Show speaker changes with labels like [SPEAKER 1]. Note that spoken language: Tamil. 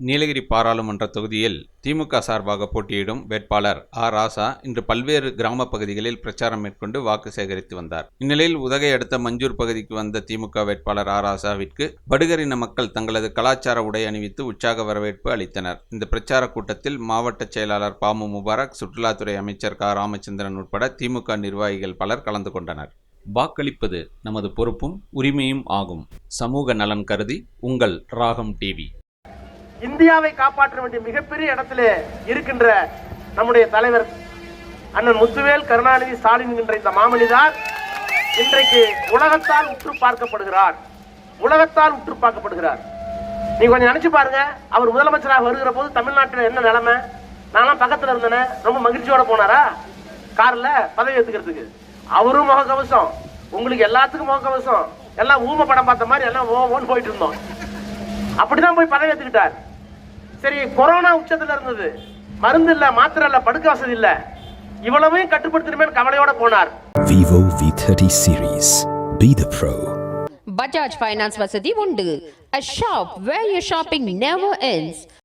[SPEAKER 1] நீலகிரி பாராளுமன்ற தொகுதியில் திமுக சார்பாக போட்டியிடும் வேட்பாளர் ஆ. ராசா இன்று பல்வேறு கிராம பகுதிகளில் பிரச்சாரம் மேற்கொண்டு வாக்கு சேகரித்து வந்தார். இந்நிலையில் உதகை அடுத்த மஞ்சூர் பகுதிக்கு வந்த திமுக வேட்பாளர் ஆர் ராசாவிற்கு படுகரின மக்கள் தங்களது கலாச்சார உடை அணிவித்து உற்சாக வரவேற்பு அளித்தனர். இந்த பிரச்சார கூட்டத்தில் மாவட்ட செயலாளர் பாமு முபாரக் சுற்றுலாத்துறை அமைச்சர் க. ராமச்சந்திரன் உட்பட திமுக நிர்வாகிகள் பலர் கலந்து கொண்டனர். வாக்களிப்பது நமது பொறுப்பும் உரிமையும் ஆகும். சமூக நலன் கருதி உங்கள் ராகம் டிவி.
[SPEAKER 2] இந்தியாவை காப்பாற்ற வேண்டிய மிகப்பெரிய இடத்துல இருக்கின்ற நம்முடைய தலைவர் அண்ணன் முத்துவேல் கருணாநிதி ஸ்டாலின் என்கின்ற இந்த மாமனிதார் இன்றைக்கு உலகத்தால் உற்று பார்க்கப்படுகிறார். உலகத்தால் உற்று பார்க்கப்படுகிறார். நீங்க கொஞ்சம் நினைச்சு பாருங்க. அவர் முதலமைச்சராக வருகிற போது தமிழ்நாட்டில் என்ன நிலைமை? நானும் பக்கத்துல இருந்தேனே. ரொம்ப மகிழ்ச்சியோட போனாரா? கார்ல பதவி ஏத்துக்கிறதுக்கு. அவரும் முகக்கவசம் உங்களுக்கு எல்லாத்துக்கும் முகக்கவசம் எல்லாம் ஊம படம் பார்த்த மாதிரி எல்லாம் ஓ ஓன்னு போயிட்டு இருந்தோம். அப்படிதான் போய் பதவி ஏத்துக்கிட்டார். சரி கொரோனா உச்சத்துல இருந்தது. மருந்து இல்ல மாத்திரை இல்ல படுக்க வசதி இல்ல. இவ்வளவையும் கட்டுப்படுத்தணுமே கவலையோட போனார்.
[SPEAKER 3] Vivo V30 series. Be the pro.
[SPEAKER 4] Bajaj finance வசதி உண்டு. A shop where your shopping never ends.